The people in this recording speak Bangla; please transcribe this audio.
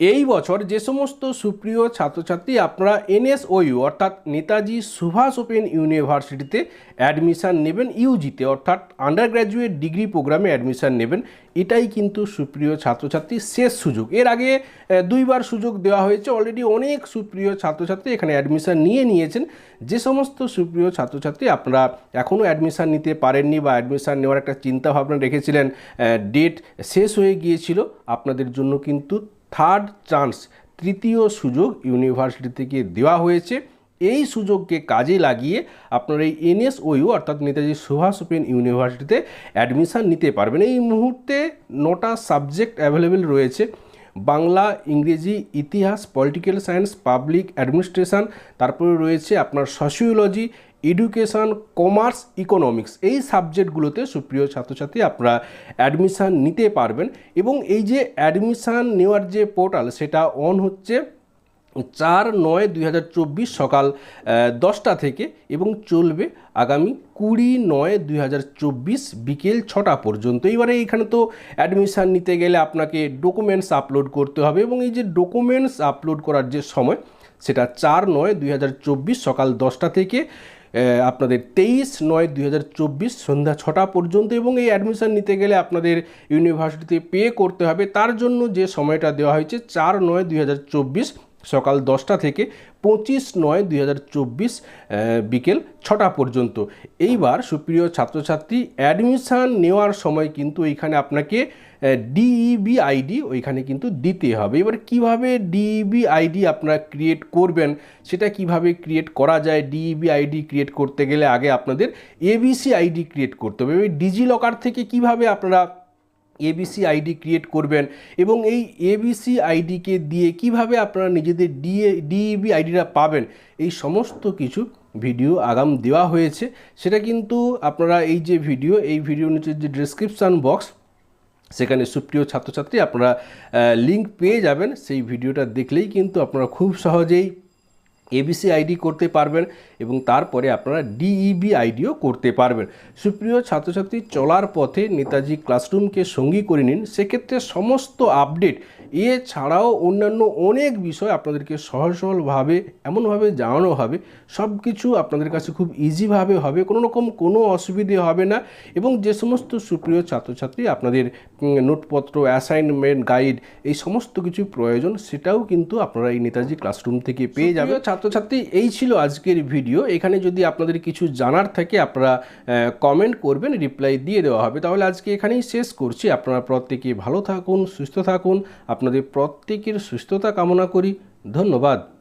এই বছর যে সমস্ত সুপ্রিয় ছাত্রছাত্রী আপনারা এনএসওইউ, অর্থাৎ নেতাজি সুভাষ ওপেন ইউনিভার্সিটিতে অ্যাডমিশান নেবেন, ইউজিতে, অর্থাৎ আন্ডার গ্র্যাজুয়েট ডিগ্রি প্রোগ্রামে অ্যাডমিশান নেবেন, এটাই কিন্তু সুপ্রিয় ছাত্রছাত্রীর শেষ সুযোগ। এর আগে দুইবার সুযোগ দেওয়া হয়েছে অলরেডি অনেক সুপ্রিয় ছাত্রছাত্রী এখানে অ্যাডমিশান নিয়ে নিয়েছেন। যে সমস্ত সুপ্রিয় ছাত্রছাত্রী আপনারা এখনও অ্যাডমিশান নিতে পারেননি বা অ্যাডমিশান নেওয়ার একটা চিন্তা ভাবনা রেখেছিলেন ডেট শেষ হয়ে গিয়েছিল, আপনাদের জন্য কিন্তু থার্ড চান্স, তৃতীয় সুযোগ ইউনিভার্সিটি থেকে দেওয়া হয়েছে। এই সুযোগকে কাজে লাগিয়ে আপনারা এই এনএসওইউ অর্থাৎ নেতাজি সুভাষ ওপেন ইউনিভার্সিটিতে অ্যাডমিশান নিতে পারবেন। এই মুহূর্তে নটা সাবজেক্ট অ্যাভেলেবেল রয়েছে। বাংলা, ইংরেজি, ইতিহাস পলিটিক্যাল সায়েন্স পাবলিক অ্যাডমিনিস্ট্রেশন তারপরে রয়েছে আপনার সোশিওলজি এডুকেশন কমার্স ইকোনমিক্স এই সাবজেক্টগুলোতে সুপ্রিয় ছাত্রছাত্রী আপনারা অ্যাডমিশান নিতে পারবেন এবং এই যে অ্যাডমিশান নেওয়ার যে পোর্টাল সেটা অন হচ্ছে চার নয় দুই সকাল দশটা থেকে এবং চলবে আগামী কুড়ি নয় দুই বিকেল ছটা পর্যন্ত। এবারে এইখানে তো অ্যাডমিশান নিতে গেলে আপনাকে ডকুমেন্টস আপলোড করতে হবে এবং এই যে ডকুমেন্টস আপলোড করার যে সময় সেটা চার নয় দুই সকাল দশটা থেকে আপনাদের তেইশ নয় দুই সন্ধ্যা ছটা পর্যন্ত এবং এই অ্যাডমিশান নিতে গেলে আপনাদের ইউনিভার্সিটিতে পে করতে হবে। তার জন্য যে সময়টা দেওয়া হয়েছে চার নয় দুই সকাল দশটা থেকে পঁচিশ নয় দুই বিকেল ছটা পর্যন্ত। এইবার সুপ্রিয় ছাত্রছাত্রী অ্যাডমিশান নেওয়ার সময় কিন্তু এইখানে আপনাকে ডিইবি আইডি ওইখানে কিন্তু দিতে হবে। এবার কীভাবে ডিইবি আইডি আপনারা ক্রিয়েট করবেন, সেটা কীভাবে ক্রিয়েট করা যায়? ডিইবি আইডি ক্রিয়েট করতে গেলে আগে আপনাদের এবিসি আইডি ক্রিয়েট করতে হবে। ডিজি লকার থেকে কীভাবে আপনারা এবিসি আইডি ক্রিয়েট করবেন এবং এই এবিসি আইডিকে দিয়ে কীভাবে আপনারা নিজেদের ডিএ ডিইবি আইডিটা পাবেন, এই সমস্ত কিছু ভিডিও আগাম দেওয়া হয়েছে। সেটা কিন্তু আপনারা এই যে ভিডিও, এই ভিডিও নিচে যে ডিসক্রিপশান বক্স সেখানে সুপ্রিয় ছাত্রছাত্রী আপনারা লিঙ্ক পেয়ে যাবেন। সেই ভিডিওটা দেখলেই কিন্তু আপনারা খুব সহজেই এবিসি আইডি করতে পারবেন এবং তারপরে আপনারা ডিইবি আইডিও করতে পারবেন। সুপ্রিয় ছাত্রছাত্রী, চলার পথে নেতাজি ক্লাসরুমকে সঙ্গী করে নিন। সেক্ষেত্রে সমস্ত আপডেট এছাড়াও অন্যান্য অনেক বিষয় আপনাদেরকে সহজ সরলভাবে এমনভাবে জানানো হবে। সব কিছু আপনাদের কাছে খুব ইজিভাবে হবে কোনো রকম কোনো অসুবিধে হবে না এবং যে সমস্ত সুপ্রিয় ছাত্রছাত্রী আপনাদের নোটপত্র অ্যাসাইনমেন্ট গাইড এই সমস্ত কিছু প্রয়োজন সেটাও কিন্তু আপনারা এই নেতাজি ক্লাসরুম থেকে পেয়ে যাবেন। ছাত্রছাত্রী এই ছিল আজকের ভিডিও এখানে যদি আপনাদের কিছু জানার থাকে আপনারা কমেন্ট করবেন রিপ্লাই দিয়ে দেওয়া হবে। তাহলে আজকে এখানেই শেষ করছি। আপনারা প্রত্যেকে ভালো থাকুন সুস্থ থাকুন। আপনাদের প্রত্যেকের সুস্থতা কামনা করি। ধন্যবাদ।